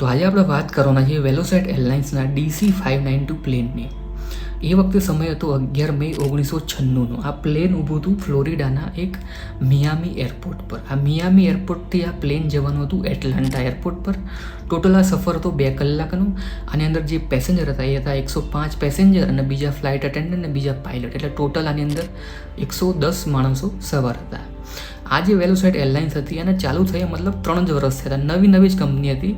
તો આજે આપણે વાત કરવાના છીએ વેલોસેટ એરલાઇન્સના ડીસી ફાઇવ નાઇન ટુ પ્લેનની એ વખતે સમય હતો અગિયાર મે ઓગણીસો છન્નુંનો. આ પ્લેન ઊભું હતું ફ્લોરિડાના એક મિયામી એરપોર્ટ પર. આ મિયામી એરપોર્ટથી આ પ્લેન જવાનું હતું એટલાન્ટા એરપોર્ટ પર. ટોટલ આ સફર હતો બે કલાકનો. આની અંદર જે પેસેન્જર હતા, એ હતા એકસો પાંચ પેસેન્જર અને બીજા ફ્લાઇટ અટેન્ડન્ટ અને બીજા પાયલટ એટલે ટોટલ આની અંદર એકસો દસ માણસો સવાર હતા. આ જે વેલોસાઇટ એરલાઇન્સ હતી એને ચાલુ થયા મતલબ ત્રણ જ વર્ષ થયા નવી નવી જ કંપની હતી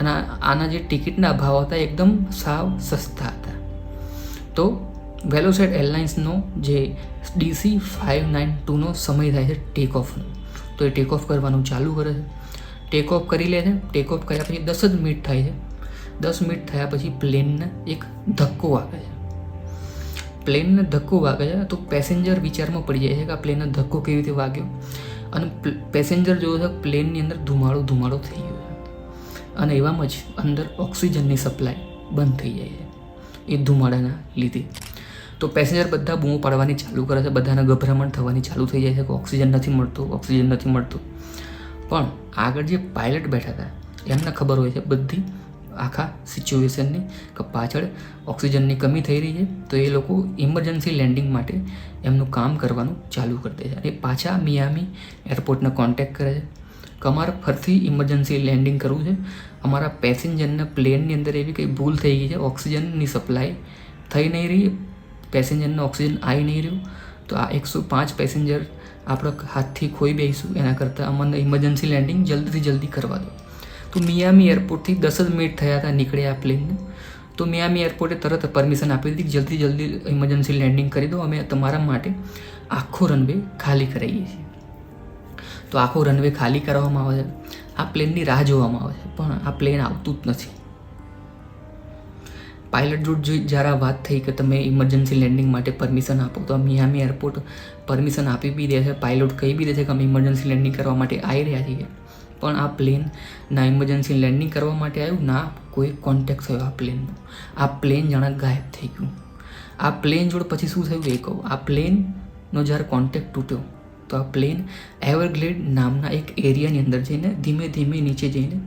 અને આના જે ટિકિટના ભાવ હતા એકદમ સાવ સસ્તા હતા. તો વેલોસાઇટ એરલાઇન્સનો જે ડીસી ફાઇવ નાઇન ટુનો સમય થાય છે ટેક ઓફનો તો એ ટેક ઓફ કરવાનું ચાલુ કરે છે. ટેક ઓફ કરી લે છે. ટેક ઓફ કર્યા પછી દસ જ મિનિટ થાય છે. દસ મિનિટ થયા પછી પ્લેનને એક ધક્કો વાગે છે. પ્લેનને ધક્કો વાગે છે તો પેસેન્જર વિચારમાં પડી જાય છે કે આ પ્લેનને ધક્કો કેવી રીતે વાગ્યો? અને પેસેન્જર જોયો છે પ્લેનની અંદર ધુમાડો ધુમાડો થઈ ગયો અને એવામાં જ અંદર ઓક્સિજનની સપ્લાય બંધ થઈ જાય છે, એ ધુમાડાના લીધે. તો પેસેન્જર બધા બૂમો પાડવાની ચાલુ કરે છે, બધાને ગભરામણ થવાની ચાલુ થઈ જાય છે કે ઓક્સિજન નથી મળતો, ઓક્સિજન નથી મળતો. પણ આગળ જે પાયલટ બેઠા હતા, એમને ખબર હોય છે, બધી આખા સિચ્યુએશનની કે પાછળ ઓક્સિજનની કમી થઈ રહી છે, તો એ લોકો ઇમરજન્સી લેન્ડિંગ માટે એમનું કામ કરવાનું ચાલુ કરી દે છે. અને પાછા મિયામી એરપોર્ટને કોન્ટેક્ટ કરે છે. કે અમારે ફરીથી ઇમરજન્સી લેન્ડિંગ કરવું છે. અમારા પેસેન્જરને પ્લેનની અંદર એવી કંઈ ભૂલ થઈ ગઈ છે ઓક્સિજનની સપ્લાય થઈ નહીં રહી પેસેન્જરને ઓક્સિજન આવી નહીં રહ્યું, તો આ એકસો પાંચ પેસેન્જર આપણે હાથથી ખોઈ બેસીશું એના કરતાં અમને ઇમરજન્સી લેન્ડિંગ જલ્દીથી જલ્દી કરવા દો. તો મિયામી એરપોર્ટથી દસ જ મિનિટ થયા હતા નીકળ્યા આ પ્લેનને. તો મિયામી એરપોર્ટે તરત પરમિશન આપી દીધી જલ્દી જલ્દી ઇમરજન્સી લેન્ડિંગ કરી દો. અમે તમારા માટે આખો રનવે ખાલી કરાવીએ છીએ. તો આખો રનવે ખાલી કરવામાં આવે છે. આ પ્લેનની રાહ જોવામાં આવે છે, પણ આ પ્લેન આવતું જ નથી. પાયલટ જોડ જો જ્યારે વાત થઈ કે તમે ઇમરજન્સી લેન્ડિંગ માટે પરમિશન આપો, તો મિયામી એરપોર્ટ પરમિશન આપી બી દે છે, પાયલોટ કહી બી દે છે કે અમે ઇમરજન્સી લેન્ડિંગ કરવા માટે આવી રહ્યા છીએ. પણ આ પ્લેન ના ઇમરજન્સી લેન્ડિંગ કરવા માટે આવ્યું? ના, કોઈ કોન્ટેક્ટ થયો આ પ્લેનનો. આ પ્લેન જાણે ગાયબ થઈ ગયું. આ પ્લેન જોડે પછી શું થયું એ કહું. આ પ્લેનનો જ્યારે કોન્ટેક્ટ તૂટ્યો, તો આ પ્લેન એવરગ્લેડ નામના એક એરિયાની અંદર જઈને ધીમે ધીમે નીચે જઈને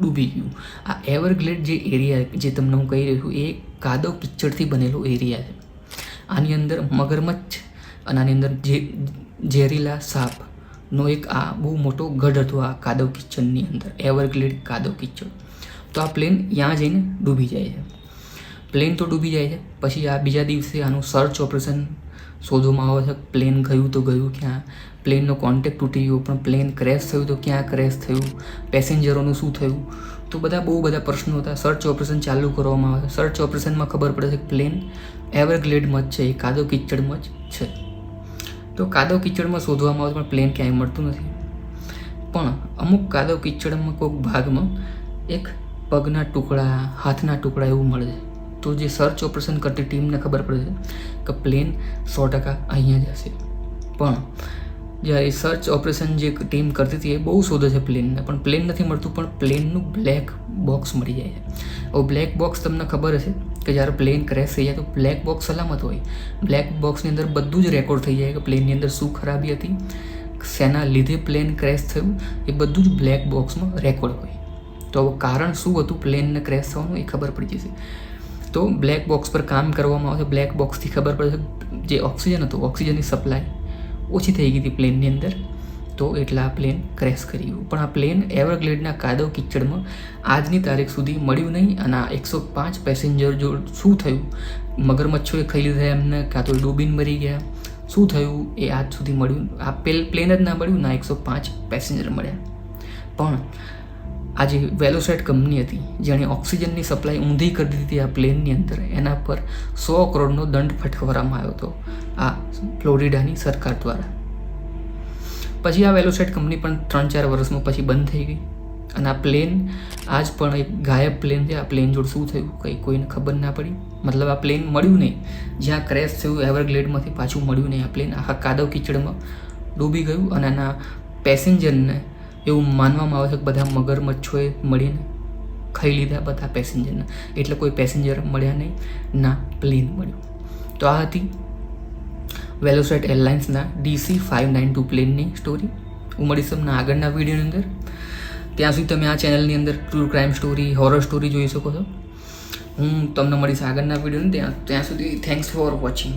ડૂબી ગયું. આ એવરગ્લેડ જે એરિયા જે તમને હું કહી રહ્યો છું, એ કાદવ કિચડથી બનેલો એરિયા છે. આની અંદર મગરમચ્છ અને આની અંદર જે ઝેરીલા સાપનો એક આ બહુ મોટો ગઢ હતો આ કાદવ કિચડની અંદર એવરગ્લેડ કાદવ કિચડ તો આ પ્લેન ત્યાં જઈને ડૂબી જાય છે. પ્લેન તો ડૂબી જાય છે, પછી આ બીજા દિવસે આનું સર્ચ ઓપરેશન શોધવામાં આવે છે પ્લેન ગયું તો ગયું ક્યાં પ્લેનનો કોન્ટેક તૂટી ગયો, પણ પ્લેન ક્રેશ થયું તો ક્યાં ક્રેશ થયું પેસેન્જરોનું શું થયું? તો બધા બહુ બધા પ્રશ્નો હતા. સર્ચ ઓપરેશન ચાલુ કરવામાં આવે છે. સર્ચ ઓપરેશનમાં ખબર પડે છે કે પ્લેન એવરગ્લેડમાં જ છે, એ કાદવ કિચડમાં જ છે. તો કાદવ કિચડમાં શોધવામાં આવે પણ પ્લેન ક્યાંય મળતું નથી. પણ અમુક કાદવ કિચડમાં કોઈક ભાગમાં એક પગના ટુકડા, હાથના ટુકડા એવું મળે છે. તો જે સર્ચ ઓપરેશન કરતી ટીમને ખબર પડે છે કે પ્લેન સો ટકા અહીંયા જ હશે. પણ જ્યારે સર્ચ ઓપરેશન જે ટીમ કરતી હતી એ બહુ શોધે છે પ્લેનને પણ પ્લેન નથી મળતું, પણ પ્લેનનું બ્લેક બોક્સ મળી જાય છે. હવે બ્લેક બોક્સ તમને ખબર હશે કે જ્યારે પ્લેન ક્રેશ થઈ જાય તો બ્લેક બોક્સ સલામત હોય. બ્લેક બોક્સની અંદર બધું જ રેકોર્ડ થઈ જાય કે પ્લેનની અંદર શું ખરાબી હતી. શેના લીધે પ્લેન ક્રેશ થયું. એ બધું જ બ્લેક બોક્સમાં રેકોર્ડ હોય. તો કારણ શું હતું પ્લેનને ક્રેશ થવાનું એ ખબર પડી જશે. તો બ્લેક બોક્સ પર કામ કરવામાં આવશે બ્લેક બોક્સથી ખબર પડશે જે ઓક્સિજન હતું ઓક્સિજનની સપ્લાય ઓછી થઈ ગઈ હતી પ્લેનની અંદર. તો એટલા આ પ્લેન ક્રેશ કરી ગયું. પણ આ પ્લેન એવરગ્લેડના કાદવ કિચડમાં આજની તારીખ સુધી મળ્યું નહીં અને આ એકસો પાંચ પેસેન્જર જો શું થયું? મગરમચ્છોએ ખાઈ લીધા એમને, કાં તો ડૂબીને મરી ગયા. શું થયું? એ આજ સુધી મળ્યું. આ પેલ પ્લેન જ ના મળ્યું ના એકસો પાંચ પેસેન્જર મળ્યા. પણ આ જે વેલોસેટ કંપની હતી, જેણે ઓક્સિજનની સપ્લાય ઊંધી કરી દીધી હતી આ પ્લેનની અંદર, એના પર સો કરોડનો દંડ ફટકારવામાં આવ્યો હતો આ ફ્લોરિડાની સરકાર દ્વારા. પછી આ વેલોસેટ કંપની પણ ત્રણ ચાર વર્ષમાં પછી બંધ થઈ ગઈ. અને આ પ્લેન આજ પણ એક ગાયબ પ્લેન છે. આ પ્લેન જોડે શું થયું? કંઈ કોઈને ખબર ના પડી. મતલબ આ પ્લેન મળ્યું નહીં. જ્યાં ક્રેશ થયું એવરગ્લેડમાંથી પાછું મળ્યું નહીં આ પ્લેન આખા કાદવ કિચડમાં ડૂબી ગયું અને એના પેસેન્જરને એવું માનવામાં આવે છે કે બધા મગરમચ્છોએ મળીને ખાઈ લીધા બધા પેસેન્જરને એટલે કોઈ પેસેન્જર મળ્યા નહીં. ના પ્લેન મળ્યું. તો આ હતી વેલોસાઇટ એરલાઇન્સના ડીસી ફાઇવ નાઇન ટુ પ્લેનની સ્ટોરી. તમને આગળના વિડીયોની અંદર. ત્યાં સુધી તમે આ ચેનલની અંદર true crime story horror story જોઈ શકો છો. હું તમને મળીશ આગળના વિડીયોને. ત્યાં ત્યાં સુધી થેન્ક્સ ફોર વોચિંગ